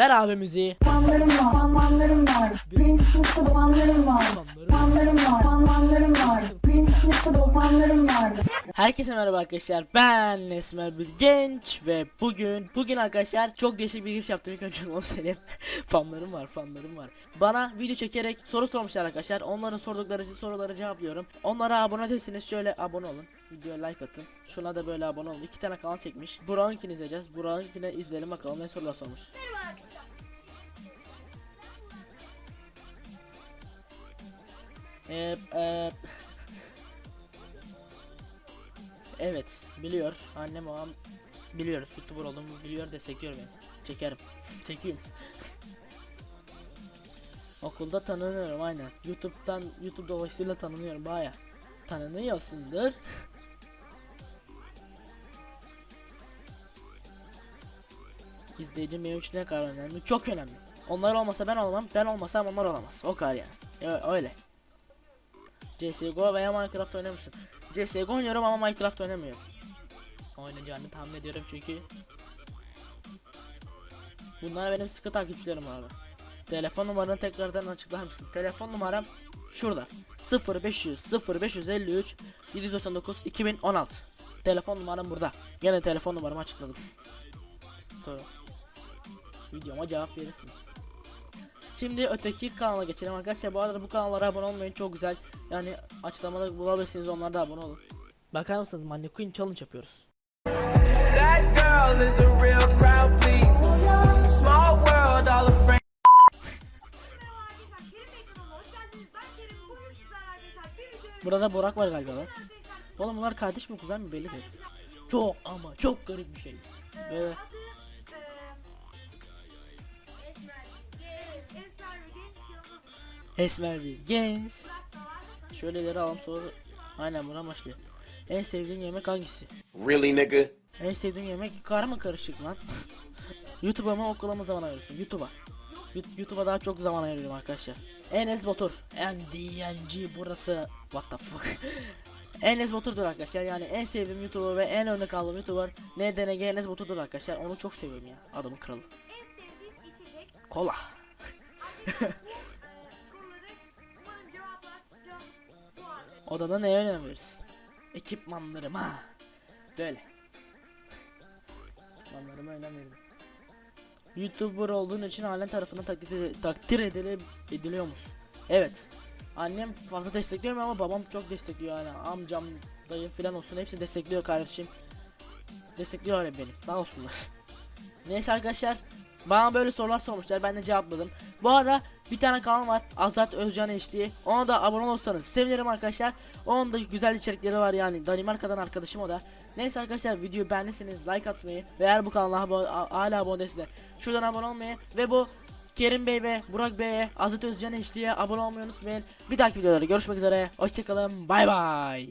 Ver abi müziği. Fanlarım var, fan- fanlarım var. Sınıfta da fanlarım var. Fanlarım var, fan- fanlarım var. Herkese merhaba arkadaşlar. Ben Esmer bir genç ve bugün bugün arkadaşlar çok değişik bir giriş yaptım. İlk önce onu söyleyeyim. fanlarım var, fanlarım var. Bana video çekerek soru sormuşlar arkadaşlar. Onların sordukları soruları cevaplıyorum. Onlara abone değilseniz şöyle abone olun. Videoya like atın. Şuna da böyle abone olun. İki tane kanal çekmiş. Burak'ınkini izleyeceğiz. Burak'ınkini izleyelim bakalım ne sorular sormuş. Eee eee Evet biliyor. Annem babam biliyor. Youtuber olduğumu biliyor destekliyor beni. Çekerim. Çekiyorum Okulda tanınıyorum aynen. YouTube'dan YouTube dolayısıyla tanınıyorum baya. Tanınıyorsundur. İzleyici benim için ne kadar önemli? Çok önemli. Onlar olmasa ben olmam ben olmasam onlar olamaz. O kadar yani. Öyle CSGO veya Minecraft oynar mısın? CSGO oynuyorum ama Minecraft oynamıyorum. Oynayacağını tahmin ediyorum çünkü Bunlar benim sıkı takipçilerim abi. Telefon numaranı tekrardan açıklar mısın? Telefon numaram şurada. 0500 0553 799 2016. Telefon numaram burada. Gene telefon numaramı açıkladım. Sonra videoma cevap verirsin. Şimdi öteki kanala geçelim arkadaşlar. Bu arada bu kanallara abone olmayın çok güzel. Yani açıklamada bulabilirsiniz onlarda abone olun. Bakar mısınız Mannequin Challenge yapıyoruz. Burada Burak var galiba lan. Oğlum bunlar kardeş mi kuzen mi belli değil. Çok ama çok garip bir şey. Böyle esmer bir genç. Şöyle ileri alalım sonra. Aynen buna başlıyor. En sevdiğin yemek hangisi? Really, nigga? En sevdiğin yemek kar mı karışık lan? YouTube'a mı okula mı zaman ayırıyorsun? YouTube'a. YouTube'a daha çok zaman ayırıyorum arkadaşlar. Enes Batur. NDNG burası. What the fuck. Enes Batur'dur arkadaşlar. Yani en sevdiğim YouTuber ve en örnek aldığım YouTuber NDNG Enes Batur'dur arkadaşlar. Onu çok seviyorum ya. Adamın kralı. En sevdiğim içecek. Kola. Odada neye önem verirsin? Ekipmanlarıma. Böyle. Ekipmanlarıma önem. YouTuber olduğun için halen tarafından takdir, takdir edile, ediliyor musun? Evet. Annem fazla destekliyor ama babam çok destekliyor hala. Amcam, dayı falan olsun hepsi destekliyor kardeşim. Destekliyor beni. Sağ olsunlar. Neyse arkadaşlar. Bana böyle sorular sormuşlar. Ben de cevapladım. Bu arada bir tane kanal var. Azat Özcan HD. Ona da abone olursanız sevinirim arkadaşlar. Onun da güzel içerikleri var yani. Danimarka'dan arkadaşım o da. Neyse arkadaşlar videoyu beğendiyseniz like atmayı ve eğer bu kanala abo- a- hala abone değilseniz de şuradan abone olmayı ve bu Kerim Bey ve Burak Bey'e Azat Özcan HD'ye abone olmayı unutmayın. Bir dahaki videolarda görüşmek üzere. Hoşçakalın. Bay bay.